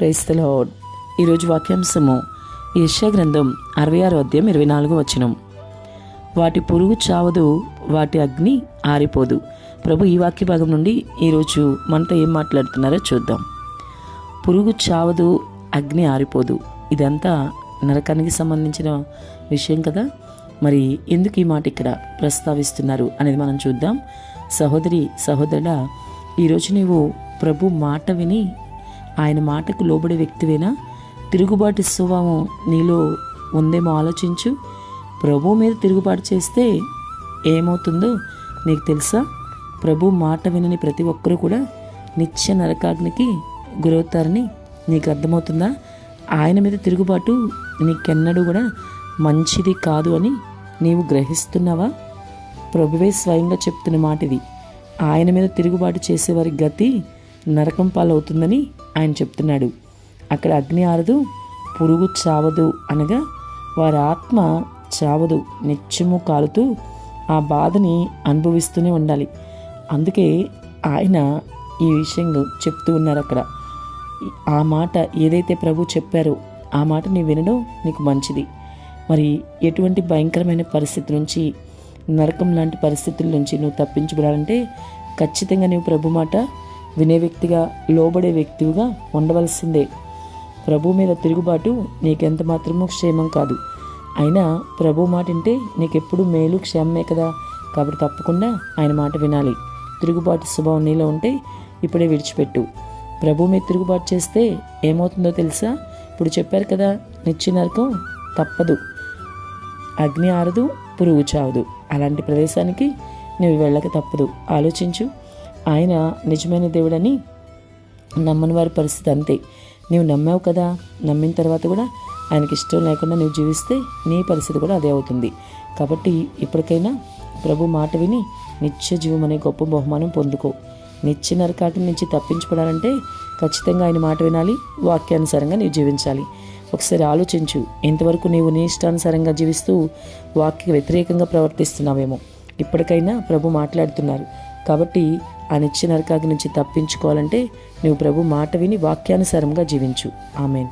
క్రైస్తలో ఈరోజు వాక్యాంశము యశగ్రంథం అరవై ఆరు అధ్యాయం ఇరవై నాలుగు వచనం. వాటి పురుగు చావదు వాటి అగ్ని ఆరిపోదు. ప్రభు ఈ వాక్య భాగం నుండి ఈరోజు మనతో ఏం మాట్లాడుతున్నారో చూద్దాం. పురుగు చావదు అగ్ని ఆరిపోదు. ఇదంతా నరకానికి సంబంధించిన విషయం కదా? మరి ఎందుకు ఈ మాట ఇక్కడ ప్రస్తావిస్తున్నారు అనేది మనం చూద్దాం. సహోదరి సహోదరుడా ఈరోజు నీవు ప్రభు మాట విని ఆయన మాటకు లోబడి వ్యక్తివేనా? తిరుగుబాటు స్వభావం నీలో ఉందేమో ఆలోచించు. ప్రభు మీద తిరుగుబాటు చేస్తే ఏమవుతుందో నీకు తెలుసా? ప్రభు మాట వినని ప్రతి ఒక్కరూ కూడా నిత్య నరకాగ్నికి గురవుతారని నీకు అర్థమవుతుందా? ఆయన మీద తిరుగుబాటు నీకెన్నడూ కూడా మంచిది కాదు అని నీవు గ్రహిస్తున్నావా? ప్రభువే స్వయంగా చెప్తున్న మాట ఇది ఆయన మీద తిరుగుబాటు చేసేవారి గతి నరకం పాలవుతుందని ఆయన చెప్తున్నాడు. అక్కడ అగ్ని ఆరదు పురుగు చావదు అనగా వారి ఆత్మ చావదు. నిత్యము కాలుతూ ఆ బాధని అనుభవిస్తూనే ఉండాలి. అందుకే ఆయన ఈ విషయం చెప్తూ ఉన్నారు అక్కడ. ఆ మాట ఏదైతే ప్రభు చెప్పారో ఆ మాట నీ వినడం నీకు మంచిది. మరి ఎటువంటి భయంకరమైన పరిస్థితి నుంచి నరకం లాంటి పరిస్థితుల నుంచి నువ్వు తప్పించబడాలంటే ఖచ్చితంగా నువ్వు ప్రభు మాట వినే వ్యక్తిగా లోబడే వ్యక్తిగా ఉండవలసిందే. ప్రభు మీద తిరుగుబాటు నీకెంత మాత్రమూ క్షేమం కాదు. అయినా ప్రభు మాట వింటే నీకెప్పుడు మేలు క్షేమమే కదా? కాబట్టి తప్పకుండా ఆయన మాట వినాలి. తిరుగుబాటు స్వభావం నీలో ఉంటే ఇప్పుడే విడిచిపెట్టు. ప్రభు మీద తిరుగుబాటు చేస్తే ఏమవుతుందో తెలుసా? ఇప్పుడు చెప్పారు కదా నిత్య నరకం తప్పదు. అగ్ని ఆరదు పురుగు చావదు. అలాంటి ప్రదేశానికి నువ్వు వెళ్ళక తప్పదు. ఆలోచించు. ఆయన నిజమైన దేవుడని నమ్మని వారి పరిస్థితి అంతే. నువ్వు నమ్మావు కదా నమ్మిన తర్వాత కూడా ఆయనకి ఇష్టం లేకుండా నువ్వు జీవిస్తే నీ పరిస్థితి కూడా అదే అవుతుంది. కాబట్టి ఇప్పటికైనా ప్రభు మాట విని నిత్య జీవం అనే గొప్ప బహుమానం పొందుకో. నిత్య నరకాటి నుంచి తప్పించబడాలంటే ఖచ్చితంగా ఆయన మాట వినాలి వాక్యానుసారంగా నీవు జీవించాలి. ఒకసారి ఆలోచించు ఇంతవరకు నీవు నీ ఇష్టానుసారంగా జీవిస్తూ వాక్య వ్యతిరేకంగా ప్రవర్తిస్తున్నావేమో. ఇప్పటికైనా ప్రభు మాట్లాడుతున్నారు కాబట్టి ఆ నిత్య నరకాగి నుంచి తప్పించుకోవాలంటే నువ్వు ప్రభు మాట విని వాక్యానుసారంగా జీవించు. ఆమెన్.